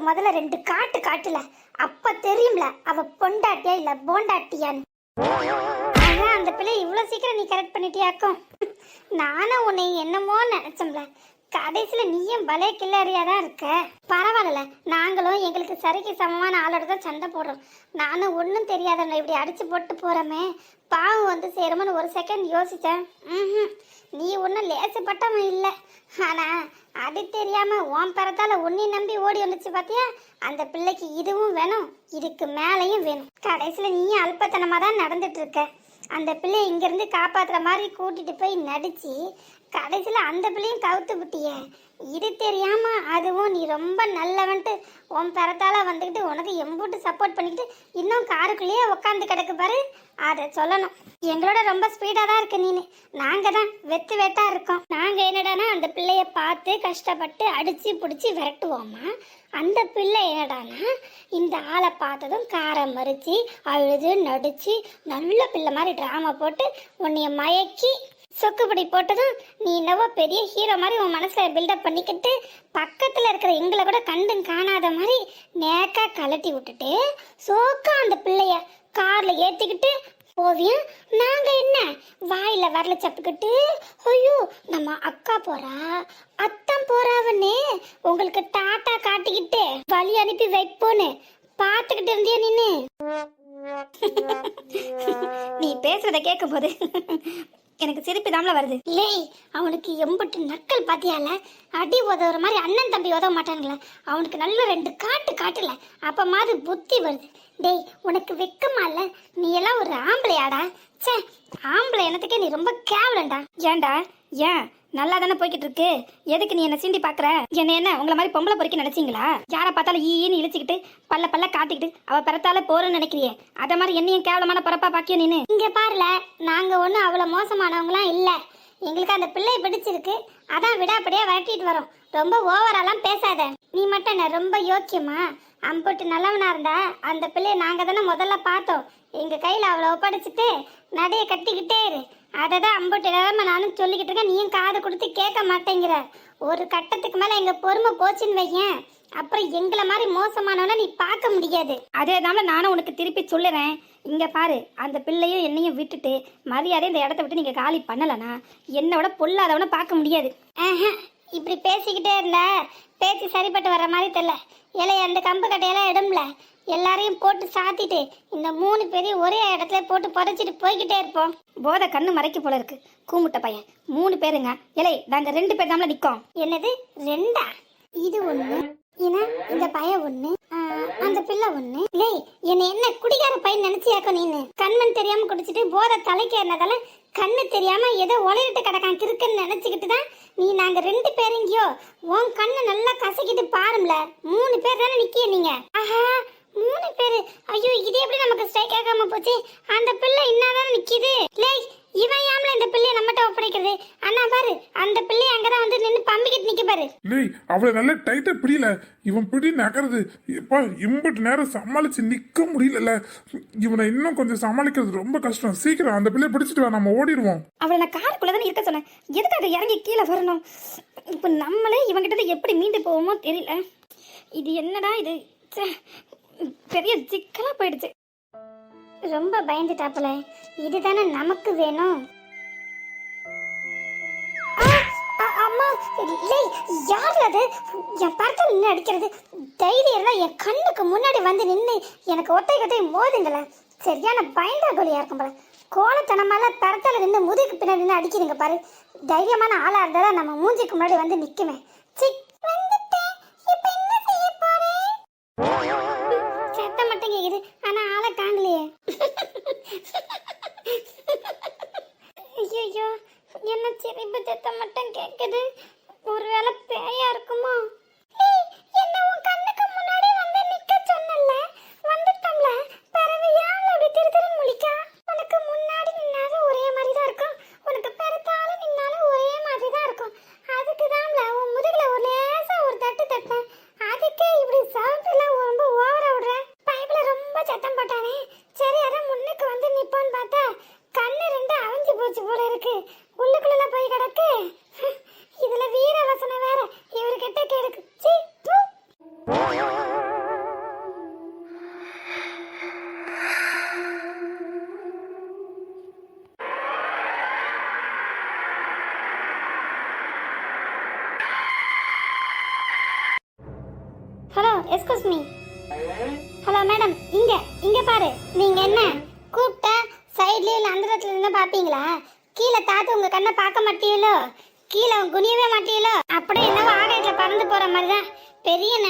அவளுக்கு முதல்ல ரெண்டு காட்டு காட்டுல. அப்ப தெரியும்ல அவ பொண்டாட்டியா இல்ல போண்டாட்டியான்னு. அந்த பிள்ளை இவ்வளவு சீக்கிரம் நீ கரெக்ட் பண்ணிட்டியாக்கும். நானும் உன்னை என்னமோ நினைச்சோம்ல கடைசியில நீயும் பலே கில்லாரியா தான் இருக்க. பரவாயில்ல நாங்களும் எங்களுக்கு சரிக்கு சமமான ஆளோட தான் சண்டை போடுறோம். நானும் ஒன்றும் தெரியாதவங்க இப்படி அடிச்சு போட்டு போறோமே. பாவம் வந்து சேருமோன்னு ஒரு செகண்ட் யோசிச்சேன். ம் நீ ஒன்றும் லேசப்பட்டவன் இல்லை. ஆனா அது தெரியாம உன் பிறத்தால உன்னை நம்பி ஓடி வந்துச்சு பாத்தியா? அந்த பிள்ளைக்கு இதுவும் வேணும் இதுக்கு மேலேயும் வேணும். கடைசியில நீயும் அல்பத்தனமா தான் நடந்துட்டு இருக்க. அந்த பிள்ளைய இங்கிருந்து காப்பாத்துற மாதிரி கூட்டிட்டு போய் நடிச்சு கடைசியில் அந்த பிள்ளையும் கவுத்து விட்டியே. இது தெரியாம அதுவும் நீ ரொம்ப நல்லவன்ட்டு உன் பிறத்தால வந்துக்கிட்டு உனக்கு எம்பூட்டு சப்போர்ட் பண்ணிக்கிட்டு இன்னும் காருக்குள்ளேயே உட்காந்து கிடக்கு பாரு. அதை சொல்லணும். எங்களோட ரொம்ப ஸ்பீடாக தான் இருக்கு நீனு. நாங்கள் தான் வெத்து வெட்டா இருக்கோம். நாங்கள் என்னடானா அந்த பிள்ளைய பார்த்து கஷ்டப்பட்டு அடித்து பிடிச்சி விரட்டுவோமா? அந்த பிள்ளை என்னடானா இந்த ஆளை பார்த்ததும் காரை மறித்து அழுது நடித்து நல்ல பிள்ளை மாதிரி ட்ராமா போட்டு உன்னைய மயக்கி சொக்குப்படி போட்டதும் நீ என்னவோ பெரிய ஹீரோ மாதிரி உன் மனசில் பில்டப் பண்ணிக்கிட்டு பக்கத்துல இருக்கிற எங்களை கூட கண்டும் காணாத மாதிரி நேக்கா கலட்டி விட்டுட்டு சோக்கா அந்த பிள்ளைய கார்ல ஏற்றிக்கிட்டு போவியும் நாங்க என்ன? வாயில வரல சப்புக்கிட்டு ஐயோ நம்ம அக்கா போறா? அத்தான் போறாவன்னு உங்களுக்கு டாட்டா காட்டிக்கிட்டு வழி அனுப்பி வைப்போன்னு பார்த்துக்கிட்டு இருந்தியா நின்று நீ பேசுறத கேட்கும் போது எனக்கு சிரிப்பு தாமல வருது. லேய் அவனுக்கு எம்புட்டு நக்கல் பாத்தியால? அடி உதவுற மாதிரி அண்ணன் தம்பி உதவ மாட்டானுங்களே. அவனுக்கு நல்ல ரெண்டு காட்டு காட்டுல அப்ப மாதிரி புத்தி வருது. டேய் உனக்கு வெக்கமா இல்ல? நீ எல்லாம் ஒரு ஆம்பளையாடா. ச்சே ஆம்பளை எனத்துக்கே நீ ரொம்ப கேவலண்டா ஏன்டா? ஏன்? நல்லா தானே போய்கிட்டு இருக்கு எதுக்கு நீ என்ன சீண்டி பாக்குற என்ன என்ன உங்களை மாதிரி பொம்பளை பொறுக்கி நினைச்சீங்களா? யாரை பார்த்தாலும் ஈன்னு இழிச்சுக்கிட்டு பல்ல பல்ல காட்டிக்கிட்டு அவ பிறத்தால போறன்னு நினைக்கிறியே. அத மாதிரி என்னையும் கேவலமான பிறப்பா பாக்கிய நீனு? இங்க பாருல நாங்க ஒண்ணும் அவ்வளவு மோசமானவங்களாம் இல்ல. எங்களுக்கு அந்த பிள்ளை பிடிச்சிருக்கு. அதான் விடாப்படியா விரட்டிட்டு வரோம். ரொம்ப ஓவராலாம் பேசாத. நீ மட்டும் என்ன ரொம்ப யோக்கியமா? அம்புட்டு நல்லவனா இருந்தா அந்த பிள்ளைய நாங்க தானே முதல்ல பார்த்தோம். எங்க கையில அவளை ஒப்படைச்சிட்டு நடைய கட்டிக்கிட்டே இரு. அதை தான் அம்புட்டு நிலமை நானும் சொல்லிக்கிட்டு இருக்கேன். நீயும் காது கொடுத்து கேட்க மாட்டேங்கிற. ஒரு கட்டத்துக்கு மேலே எங்கள் பொறுமை போச்சுன்னு வையேன். அப்புறம் எங்களை மாதிரி மோசமானவன நீ பார்க்க முடியாது. அதே தானே நானும் உனக்கு திருப்பி சொல்லுறேன். இங்கே பாரு அந்த பிள்ளையும் என்னையும் விட்டுட்டு மரியாதை இந்த இடத்த விட்டு நீங்கள் காலி பண்ணலனா என்னோட பொல்லாதவனை பார்க்க முடியாது. இப்படி பேசிக்கிட்டே இருந்தா. பேச்சு சரிப்பட்டு வர மாதிரி தெரில இலைய அந்த கம்பு கட்டையெல்லாம் இடம்ல எல்லாரையும் போட்டு சாத்திட்டு இந்த மூணு பேரையும் ஒரே இடத்துல போட்டு புதைச்சிட்டு போய்கிட்டே இருப்போம். போத கண்ணு மறைக்க போல இருக்கு. கூமுட்ட பையன். மூணு பேருங்க. இலை நாங்க ரெண்டு பேர் தான் நிக்கோம். என்னது? ரெண்டா? இது ஒண்ணு. ஏன்னா இந்த பையன் ஒண்ணு. அந்த பிள்ளை ஒண்ணு. லே என்ன என்ன குடிகார பையன் நினைச்சியாக்கோ நீனு? கண்மண் தெரியாம குடிச்சிட்டு போத தலைக்கு ஏறினதால கண்ணு தெரியாம ஏதோ உளறிட்டு கிடக்கான் கிறுக்குன்னு நினைச்சுக்கிட்டு தான் நீ நாங்க ரெண்டு பேருங்கியோ உன் கண்ணு நல்லா கசக்கிட்டு பாரும்ல. மூணு பேர் தானே நிக்கிய நீங்க. ஆஹா மூணு பேரு. ஐயோ இது எப்படி நமக்கு ஸ்ட்ரைக் ஆகாம போச்சு? அந்த பிள்ளை இன்னாதான் நிக்குது? லேய் இவன் யாமல இந்த பிள்ளைய நம்மகிட்ட ஒப்படைக்கிறது? அண்ணா பாரு அந்த பிள்ளை அங்கதான் வந்து நின்னு பம்பிக்கிட்டு நிக்க பாரு. லேய் அவளை நல்லா டைட்டா பிடியல. இவன் பிடி நகருது. எப்பா இம்பட்டு நேரம் சமாளிச்சு நிக்க முடியலல்ல. இவனை இன்னும் கொஞ்சம் சமாளிக்கிறது ரொம்ப கஷ்டம். சீக்கிரம் அந்த பிள்ளைய பிடிச்சிட்டு வா நம்ம ஓடிடுவோம். அவளை நான் காருக்குள்ள தானே இருக்க சொன்னேன். எதுக்காக இறங்கி கீழே வரணும்? இப்போ நம்மளே இவங்கிட்ட இருந்து எப்படி மீண்டு போவோமோ தெரியல. இது என்னடா இது? ச்சே, பெரிய சிக்கலாக போயிடுச்சு. ரொம்ப பயந்துட்டாப்புல. இதுதானே நமக்கு வேணும். ஆ, ஆ, அம்மா இல்லை யார் அது? என் படத்தை நின்று அடிக்கிறது. தைரியம் இருந்தா என் கண்ணுக்கு முன்னாடி வந்து நின்று எனக்கு ஒட்டை கத்தை மோதுங்களேன் சரியான பயந்தா கோலியா இருக்கும் போல. கோலத்தனமால படத்தில் நின்று முதுகுக்கு பின்னாடி நின்று அடிக்கிறீங்க பாரு. தைரியமான ஆளாக இருந்தால் தான் நம்ம மூஞ்சிக்கு முன்னாடி வந்து நிற்குமே சி ஐயோ என்ன சிரிப்பு சத்தம் மட்டும் கேக்குது. ஒருவேளை பேயா இருக்குமா?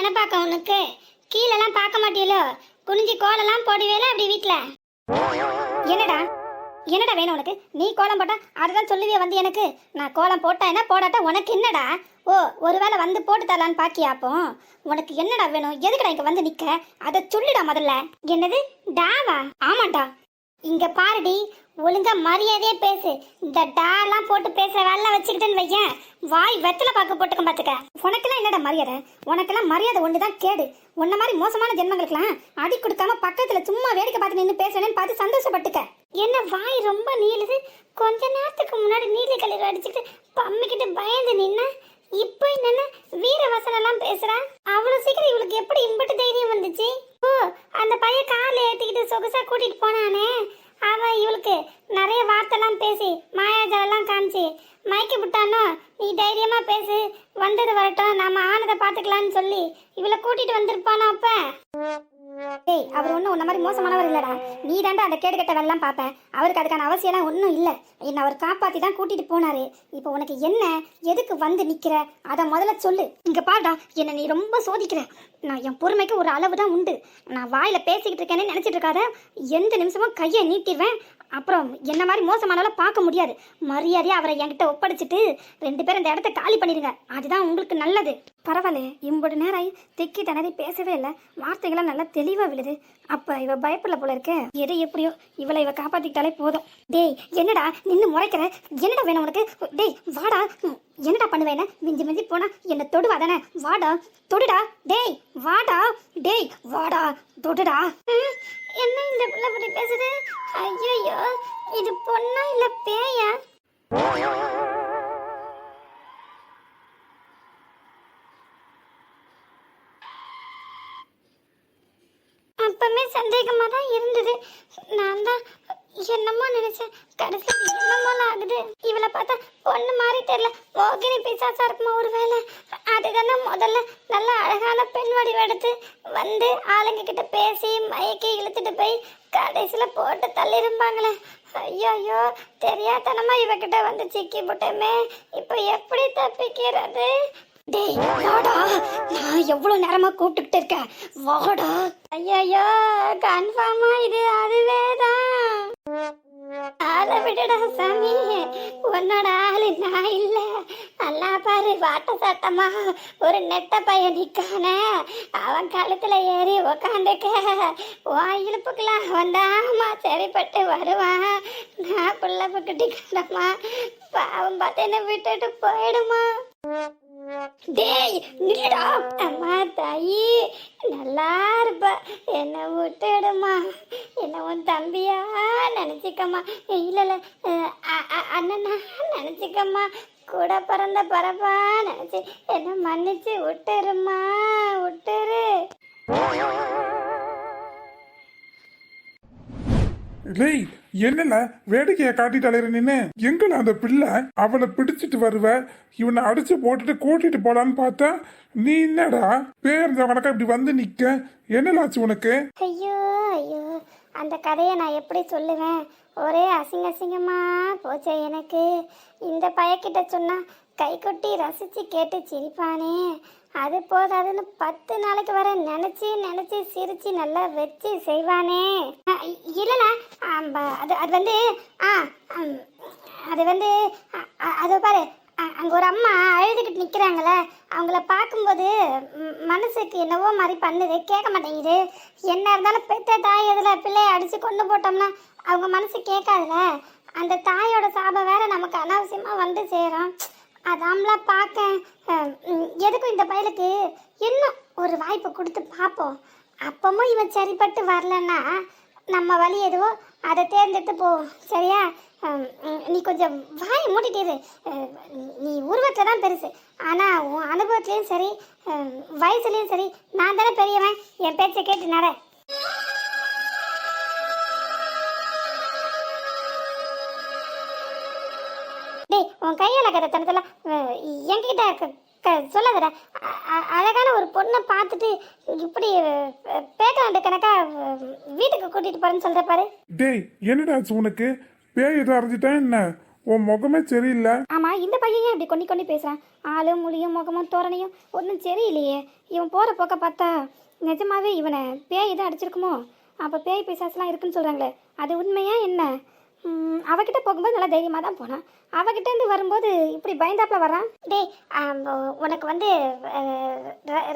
நினைப்பாக்க உனக்கு? கீழெல்லாம் பார்க்க மாட்டீங்களோ குனிஞ்சு கோலெல்லாம் போடுவேல அப்படி வீட்ல? என்னடா? என்னடா வேணும் உனக்கு? நீ கோலம் போட்டா அதுதான் சொல்லுவிய வந்து எனக்கு. நான் கோலம் போட்டா என்ன போடாட்டா? உனக்கு என்னடா? ஓ ஒருவேளை வந்து போட்டு தரலான்னு பாக்கியா அப்போ? உனக்கு என்னடா வேணும்? எதுக்குடா இங்க வந்து நிக்க? அதை சொல்லிடா முதல்ல. என்னது? டாவா? ஆமாண்டா. இங்க பாருடி ஒழுங்கா மரியாதையே பேசு. இந்த டாலாம் போட்டு பேச வேலை வச்சுக்கிட்டேன்னு வையேன். வாய் வெத்தலை பார்க்க போட்டுக்க பாத்துக்க. உனக்கெல்லாம் என்னடா மரியாதை? உனக்கெல்லாம் மரியாதை ஒண்ணுதான் கேடு. உன்ன மாதிரி மோசமான ஜென்மங்களுக்கெல்லாம் அடி கொடுக்காம பக்கத்துல சும்மா வேடிக்கை பார்த்து நின்று பேசுறேன்னு பார்த்து சந்தோஷப்பட்டுக்க. என்ன வாய் ரொம்ப நீளுது. கொஞ்ச நேரத்துக்கு முன்னாடி நீலி கழிவு அடிச்சுட்டு பம்மிக்கிட்டு பயந்து நின்னா. இப்போ என்னன்னா? வீர வசனம்லாம் பேசுறா? அவ்வளவு சீக்கிரம் இவளுக்கு எப்படி இம்பட்டு தைரியம் வந்துச்சு? ஓ அந்த பையன் காலை ஏத்திக்கிட்டு சொகுசா கூட்டிட்டு போனானே. அவன் இவளுக்கு நிறைய வார்த்தைலாம் பேசி மாயாஜாவெல்லாம் காமிச்சு மயக்கி விட்டானோ நீ தைரியமா பேசு வந்தது வரட்டும் நாம ஆனதை பாத்துக்கலாம்னு சொல்லி இவளை கூட்டிட்டு வந்திருப்பானோ அப்ப? டேய் அவர் ஒன்றும் உன்ன மாதிரி மோசமானவர் இல்லடா. நீ தாண்டா அந்த கேடு கெட்ட வெள்ளம் பார்ப்பேன் அவருக்கு அதுக்கான அவசியம்லாம் ஒன்றும் இல்லை. என்னை அவர் காப்பாற்றி தான் கூட்டிட்டு போனாரு. இப்போ உனக்கு என்ன? எதுக்கு வந்து நிற்கிற அதை முதல்ல சொல்லு. இங்கே பாடா என்னை நீ ரொம்ப சோதிக்கிற. நான் என் பொறுமைக்கு ஒரு அளவு தான் உண்டு. நான் வாயில் பேசிக்கிட்டு இருக்கேன்னு நினச்சிட்டு இருக்காத. எந்த நிமிஷமும் கையை நீட்டிடுவேன் அப்புறம் என்ன மாதிரி மோசமானாலும் பார்க்க முடியாது. மரியாதையாக அவரை என்கிட்ட ஒப்படைச்சிட்டு ரெண்டு பேரும் இந்த இடத்த காலி பண்ணிடுங்க அதுதான் உங்களுக்கு நல்லது. பரவாயில்ல. இம்பது நேரம் ஆகி திக்கி தனதி பேசவே இல்லை. வார்த்தைகள்லாம் நல்லா தெளிவாக விழுது. அப்போ இவ பயப்படல போல இருக்க. எது எப்படியோ இவளை இவ காப்பாற்றிக்கிட்டாலே போதும். டேய் என்னடா நின்று முறைக்கிற? என்னடா வேணும் உனக்கு? டேய் வாடா. என்னடா பண்ணுவேன்னு மிஞ்சி மிஞ்சி போனா என்ன தொடுவா தானே? வாடா தொடுடா டேய் வாடா டேய் வாடா தொடுடா. என்ன இந்த பிள்ளை இப்படி பேசுது? ஐயோ இது பொண்ணா இல்ல பேயா? அப்பமே சந்தேகமா தான் இருந்தது. நான் தான் என்னமோ நினைச்சேன். கடைசி என்னமோ ஆகுது. இவளை பார்த்தா பொண்ணு மாதிரி தெரியல. மோகினி பிசாசா இருக்குமா ஒரு வேலை அதுதானே முதல்ல நல்ல அழகான பெண் வடிவம் எடுத்து வந்து ஆளுங்க கிட்ட பேசி மயக்கி இழுத்துட்டு போய் கடைசியில போட்டு தள்ளிருப்பாங்களே. ஐயோ ஐயோ தெரியாதனமா இவகிட்ட வந்து சிக்கி போட்டோமே. இப்போ எப்படி தப்பிக்கிறது? டேய் வாடா. நான் எவ்வளவு நேரமா கூப்பிட்டுக்கிட்டு இருக்கேன். வாடா. ஐயோ கன்ஃபார்ம் விடுடா சாமி. உன்னோட ஆளு நான் இல்ல. நல்லா பாரு வாட்ட சட்டமா ஒரு நெட்ட பையன் நிற்கானே அவன் கழுத்தில் ஏறி உக்காந்துக்க. உன் இழுப்புக்கெல்லாம் வந்தாமா சரிப்பட்டு வருவான். நான் பிள்ளை பக்கட்டி கண்டம்மா பாவம் பார்த்து என்ன விட்டுட்டு போயிடுமா. டேய் நில்லுடா அம்மா தாயி நல்லா இருப்ப. என்ன விட்டுடுமா என்ன உன் தம்பியா? நினச்சிக்கம்மா. இல்லை இல்லை. அ- அண்ணனா? நினச்சிக்கம்மா. கூட பிறந்த பரப்பா நினச்சி என்ன மன்னிச்சு விட்டுருமா விட்டுரு. டேய் என்னல வேடிக்கையை காட்டிட்டு அலையிற நின்னு எங்கல அந்த பிள்ளை? அவளை பிடிச்சிட்டு வருவ? இவனை அடிச்சு போட்டுட்டு கூட்டிட்டு போலான்னு பார்த்தா? நீ என்னடா? பேர் கணக்கா இப்படி வந்து நிக்க? என்னலாச்சு உனக்கு? ஐயோ ஐயோ அந்த கதையை நான் எப்படி சொல்லுவேன்? ஒரே அசிங்க அசிங்கமா போச்சே எனக்கு. இந்த பயக்கிட்ட சொன்னா கை கொட்டி ரசிச்சு கேட்டு சிரிப்பானே. அது போதாதுன்னு பத்து நாளைக்கு வர நினைச்சு நினைச்சு சிரிச்சு நல்லா வச்சு செய்வானே. இல்லைண்ணா அது அது வந்து ஆ ஆம், அது வந்து அது பாரு அங்கே அங்க ஒரு அம்மா அழுதுகிட்டு நிற்கிறாங்கள அவங்கள பார்க்கும்போது மனசுக்கு என்னவோ மாதிரி பண்ணுது கேட்க மாட்டேங்குது. என்ன இருந்தாலும் பெற்ற தாய் எதில் பிள்ளைய அடிச்சு கொண்டு போட்டோம்னா அவங்க மனசு கேட்காதுல அந்த தாயோட சாபம் வேற நமக்கு அனாவசியமா வந்து சேரும். அதாம்ல பார்க்க எதுக்கும் இந்த பயலுக்கு இன்னும் ஒரு வாய்ப்பு கொடுத்து பார்ப்போம். அப்பமும் இவன் சரிப்பட்டு வரலன்னா நம்ம வழி எதுவோ அதை தேர்ந்தெடுத்து போவோம் சரியா? நீ கொஞ்சம் வாயை மூடிட்டு நீ உருவத்தில் தான் பெருசு. ஆனால் உன் அனுபவத்துலேயும் சரி வயசுலேயும் சரி நான் தானே பெரியவன். என் பேச்சை கேட்டு நட. டேய் உன் கையில் கதை தனத்தில் என்கிட்ட க சொல்லாதடா. அழகான ஒரு பொண்ணை பார்த்துட்டு இப்படி அஹ், பேட்டாண்டு கணக்கா அஹ், வீட்டுக்கு கூட்டிட்டு போறேன்னு சொல்ற பாரு. டேய் என்னடாச்சு உனக்கு? பேய் எதுவும் அரைஞ்சிட்டா என்ன? உன் முகமே சரியில்லை. ஆமா இந்த பையன் ஏன் இப்படி கொண்டி கொண்டி பேசுறான்? ஆளும் மொழியும் முகமும் தோரணையும் ஒன்றும் சரியில்லையே. இவன் போற போக்க பார்த்தா நிஜமாவே இவனை பேய் எதுவும் அடிச்சிருக்குமோ? அப்போ பேய் பிசாசுலாம் இருக்குன்னு சொல்றாங்களே அது உண்மையா என்ன? அவகிட்ட போகும்போது நல்லா தைரியமாக தான் போனான். அவகிட்ட இருந்து வரும்போது இப்படி பயந்தாப்பில் வரான் டேய் உனக்கு வந்து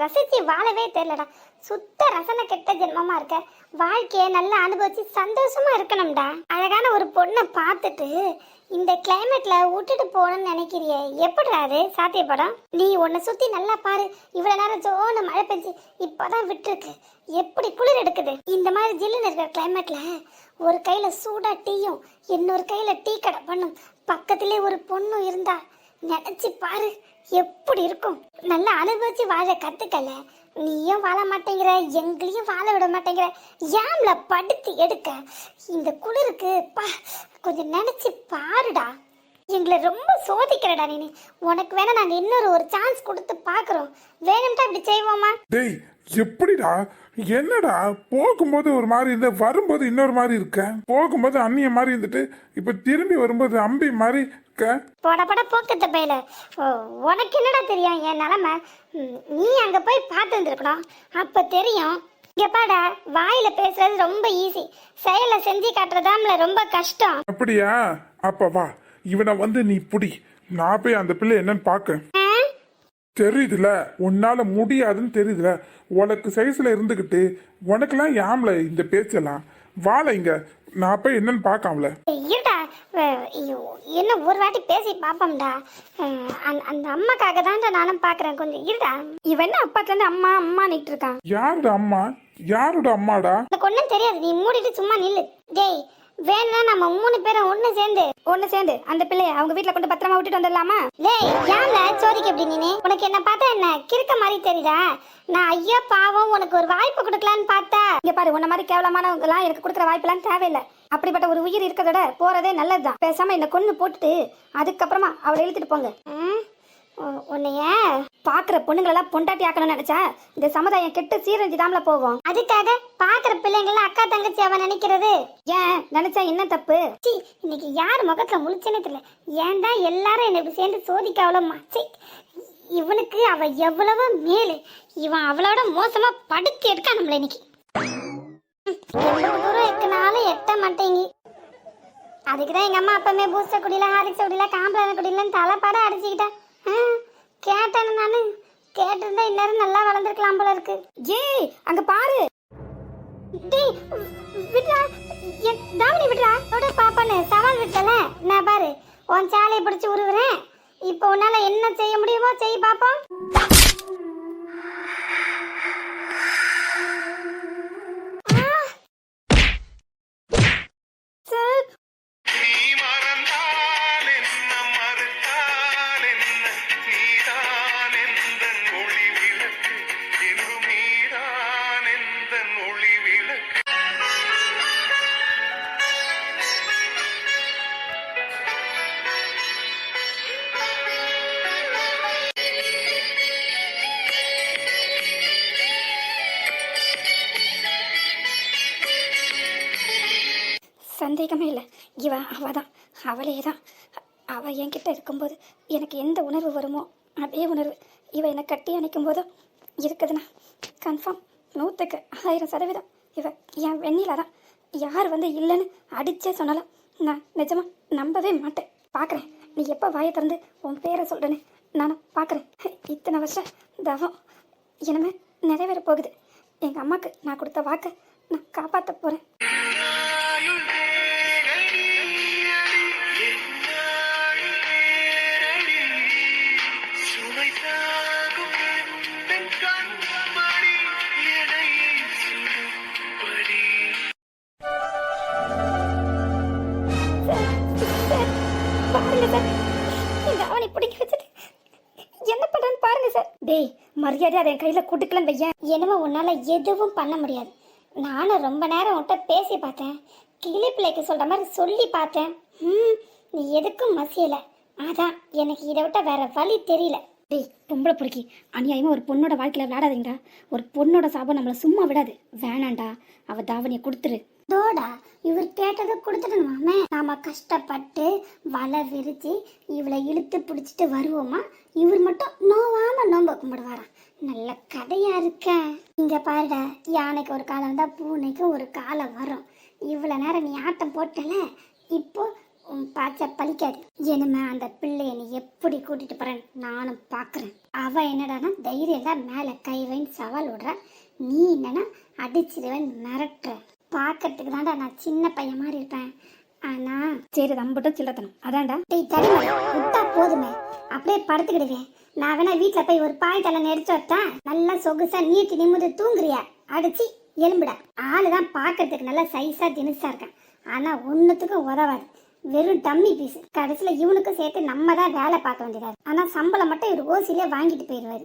ரசித்து வாழவே தெரியலடா. சுத்த ரசனை கெட்ட ஜென்மமாக இருக்க. வாழ்க்கையை நல்லா அனுபவிச்சு சந்தோஷமா இருக்கணும்டா. அழகான ஒரு பொண்ணை பார்த்துட்டு இந்த கிளைமேட்ல விட்டுட்டு போகணும்னு நினைக்கிறியே? எப்படிடா அது? சாத்தியப்படம்? நீ உன்னை சுத்தி நல்லா பாரு. இவ்வளவு நேரம் ஜோன மழை பெஞ்சு இப்பதான் விட்டுருக்கு. எப்படி குளிர் எடுக்குது? இந்த மாதிரி ஜில்லுன்னு இருக்கிற கிளைமேட்ல ஒரு கையில சூடா டீயும் இன்னொரு கையில டீ கடை பண்ணும். பக்கத்திலே ஒரு பொண்ணும் இருந்தா நினைச்சு பாரு. எப்படி இருக்கும்? நல்லா அனுபவிச்சு வாழ கத்துக்கல. நீயும் வாழ மாட்டேங்கிற எங்களையும் வாழ விட மாட்டேங்கிற ஏம்ல படுத்து எடுக்க இந்த குளிருக்கு பா கொஞ்சம் நினைச்சு பாருடா. எங்களை ரொம்ப சோதிக்கிறடா நீ உனக்கு வேணா நாங்க இன்னொரு ஒரு சான்ஸ் கொடுத்து பாக்குறோம். வேணும்ட்டா இப்படி செய்வோமா? டேய் எப்படிடா? என்னடா? போகும்போது ஒரு மாதிரி இருந்த வரும்போது இன்னொரு மாதிரி இருக்க? போகும்போது அந்நிய மாதிரி இருந்துட்டு இப்ப திரும்பி வரும்போது அம்பி மாதிரி இருக்க? போட போட போக்கத்த பையில. உனக்கு என்னடா தெரியும்? என் நிலமை? நீ அங்க போய் பார்த்து இருந்திருக்கணும் அப்ப தெரியும். இங்க பாடா வாயில பேசுறது ரொம்ப ஈஸி செயலை செஞ்சு காட்டுறதாம்ல ரொம்ப கஷ்டம். அப்படியா? அப்ப வா. இவனை வந்து நீ புடி. நான் போய் அந்த பிள்ளை என்னன்னு பார்க்க. ஆ? தெரியுதுல. உன்னால முடியாதுன்னு தெரியுதுல. உனக்கு சைஸ்ல இருந்துகிட்டு உனக்கெல்லாம் யாம்ல இந்த பேச்செல்லாம்? வாழ இங்க. நான் போய் என்னன்னு பார்க்காமல. இருடா. என்ன ஒரு வாட்டி பேசி பாப்போம்டா அஹ், அந்த- அம்மாக்காக தான்டா நானும் பாக்குறேன் கொஞ்சம் இருடா. இவன் என்ன அப்பாத்துல இருந்து அம்மா அம்மா நிட்டு இருக்கான்? யாரோட அம்மா? யாரோட அம்மாடா? எனக்கு ஒன்றும் தெரியாது. நீ மூடிட்டு சும்மா நில்லு. டேய் வேணா நம்ம மூணு பேரும் ஒண்ணு சேர்ந்து ஒண்ணு சேர்ந்து அந்த பிள்ளைய அவங்க வீட்ல கொண்டு பத்திரமா விட்டுட்டு வந்துடலாமா? டேய் ஏன்ல சோதிக்க எப்படி நீ உனக்கு என்ன பார்த்தா என்ன? கிறுக்க மாதிரி தெரியுதா? நான் ஐயா பாவம் உனக்கு ஒரு வாய்ப்பு கொடுக்கலான்னு பார்த்தா. இங்க பாரு உன்ன மாதிரி கேவலமானவங்க எல்லாம் எனக்கு கொடுக்குற வாய்ப்பெல்லாம் தேவையில்லை. அப்படிப்பட்ட ஒரு உயிர் இருக்கிறதோட போறதே நல்லதுதான். பேசாம என்ன கொன்னு போட்டுட்டு அதுக்கப்புறமா அவளை இழுத்துட்டு போங்க. உன்னைய? பாக்குற பொண்ணுங்களெல்லாம் பொண்டாட்டி ஆக்கணும்னு நினைச்சா இந்த சமுதாயம் கெட்டு சீரழிஞ்சு தாம்ல போவோம். அதுக்காக பாக்குற பிள்ளைங்களாம் அக்கா தங்கச்சி அவன் நினைக்கிறது? ஏன்? நினைச்சா என்ன தப்பு? இன்னைக்கு யார் முகத்துல முழிச்சேனே தெரியல. ஏன்டா எல்லாரும் என்னை இப்படி சேர்ந்து சோதிக்க அவ்வளோ சீ இவனுக்கு அவ எவ்வளவு மேலு. இவன் அவளோட மோசமா படுத்தி எடுக்க நம்மள இன்னைக்கு எவ்வளவு தூரம் எக்குனாலும் எட்ட மாட்டேங்கி. அதுக்குதான் எங்க அம்மா அப்பமே பூஸ்டர் குடியில ஹாரிக்ஸ் குடியில காம்பளன குடியில தலைப்பாட அடிச்சுக்கிட்டேன் கேட்டேன் நானு கேட்டிருந்தா இந்நேரம் நல்லா வளர்ந்துருக்கலாம் போல இருக்கு. ஏய் அங்க பாரு. டேய் விட்றா. என் தாவணி விட்றா. தொட பாப்பான்னு சவால் விட்டல. நான் பாரு உன் சாலையை பிடிச்சி உருவுறேன். இப்போ உன்னால என்ன செய்ய முடியுமோ செய் பாப்போம். அவளே தான் அவள் என்கிட்ட இருக்கும்போது எனக்கு எந்த உணர்வு வருமோ அதே உணர்வு. இவ என்னை கட்டி அணைக்கும் போதும் இருக்குதுண்ணா. கன்ஃபார்ம் நூற்றுக்கு ஆயிரம் சதவீதம். இவ என் வெண்ணில தான் யார் வந்து இல்லைன்னு அடிச்சே சொன்னாலும் நான் நிஜமாக நம்பவே மாட்டேன். பார்க்குறேன் நீ எப்போ வாயை திறந்து உன் பேரை சொல்கிறேன்னு நானும் பார்க்குறேன் இத்தனை வருஷம் தவம் இனிமேல் நிறைவேற போகுது. எங்கள் அம்மாவுக்கு நான் கொடுத்த வாக்கை நான் காப்பாற்ற போகிறேன் மரியாதை அதை என் கையில குடுக்கலன்னு வையேன். என்னமோ உன்னால எதுவும் பண்ண முடியாது. நானும் ரொம்ப நேரம் உன்கிட்ட பேசி பார்த்தேன். கிளி பிள்ளைக்கு சொல்ற மாதிரி சொல்லி பார்த்தேன். ம் நீ எதுக்கும் மசியல. அதான் எனக்கு இதை விட்டால் வேற வழி தெரியல. டேய் பொம்பளை பிடிக்கி அநியாயமா ஒரு பொண்ணோட வாழ்க்கையில விளையாடாதீங்கடா. ஒரு பொண்ணோட சாபம் நம்மள சும்மா விடாது. வேணாண்டா அவ தாவணியை கொடுத்துரு. தோடா இவர் கேட்டதை கொடுத்துடணுமாமே? நாம கஷ்டப்பட்டு வலை விரிச்சு இவளை இழுத்து பிடிச்சிட்டு வருவோமா? இவர் மட்டும் நோவாம நோம்ப கும்பிடுவாராம். நல்ல கதையா இருக்க. இங்க பாருடா யானைக்கு ஒரு காலம் வந்தா பூனைக்கு ஒரு காலம் வரும். இவ்வளவு நேரம் நீ ஆட்டம் போட்டல? இப்போ உன் பாச்ச பலிக்காது இனிமே அந்த பிள்ளைய நீ எப்படி கூட்டிட்டு போறேன்னு நானும் பாக்குறேன். அவ என்னடான்னா தைரியம் தான் மேல கை வைன்னு சவால் விடுற. நீ என்னன்னா அடிச்சிருவன் மிரட்டுற. பாக்கிறதுக்கு தான்டா நான் சின்ன பையன் மாதிரி இருப்பேன். ஆனா சரி ரம்பட்டும் சில்லத்தனம் அதான்டா. டேய் தடிமை. விட்டா போதுமே. அப்படியே படுத்துக்கிடுவேன் நான் வேணா வீட்டில் போய் ஒரு பாய் தலை நெரிச்சு விட்டேன் நல்லா சொகுசா நீட்டி நிமிந்து தூங்குறியா? அடிச்சு எலும்புடா. ஆளு தான் பார்க்கறதுக்கு நல்லா சைஸா தினுசா இருக்கேன். ஆனா ஒன்றுத்துக்கும் உதவாது. வெறும் டம்மி பீஸ். கடைசியில் இவனுக்கும் சேர்த்து நம்ம தான் வேலை பார்க்க வேண்டியதா ஆனால் சம்பளம் மட்டும் இவர் ஓசிலே வாங்கிட்டு போயிடுவாரு.